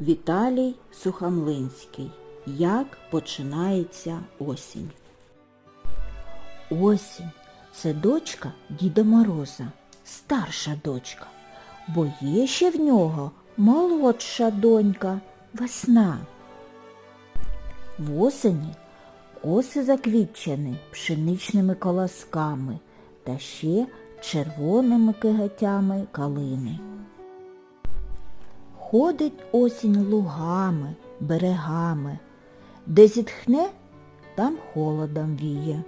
Віталій Сухомлинський. Як починається осінь? Осінь це дочка Діда Мороза, старша дочка, бо є ще в нього молодша донька весна. Восені коси заквітчені пшеничними колосками та ще червоними киготями калини. Ходить осінь лугами, берегами, де зітхне, там холодом віє.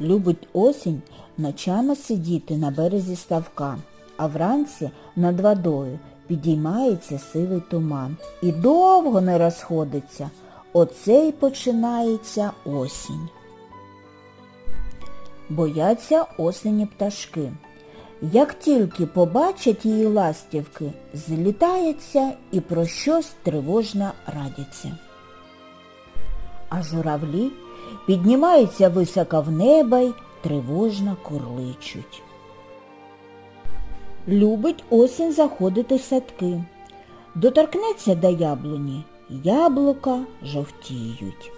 Любить осінь ночами сидіти на березі ставка, а вранці над водою підіймається сивий туман і довго не розходиться. Оце й починається осінь. Бояться осені пташки. Як тільки побачать її ластівки, злітаються і про щось тривожно радяться. А журавлі піднімаються високо в небо й тривожно курличуть. Любить осінь заходити садки. Доторкнеться до яблуні, яблука жовтіють.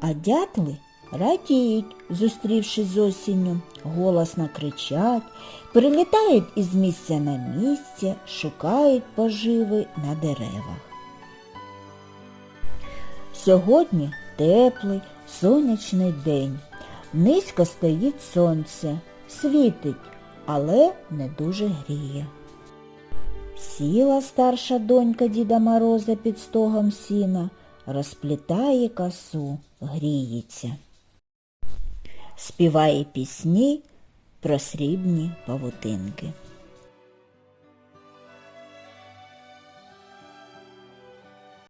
А дятли радіють, зустрівшись з осінню, голосно кричать, прилітають із місця на місце, шукають поживи на деревах. Сьогодні теплий сонячний день. Низько стоїть сонце, світить, але не дуже гріє. Сіла старша донька Діда Мороза під стогом сіна, розплітає косу, гріється. Співає пісні про срібні павутинки.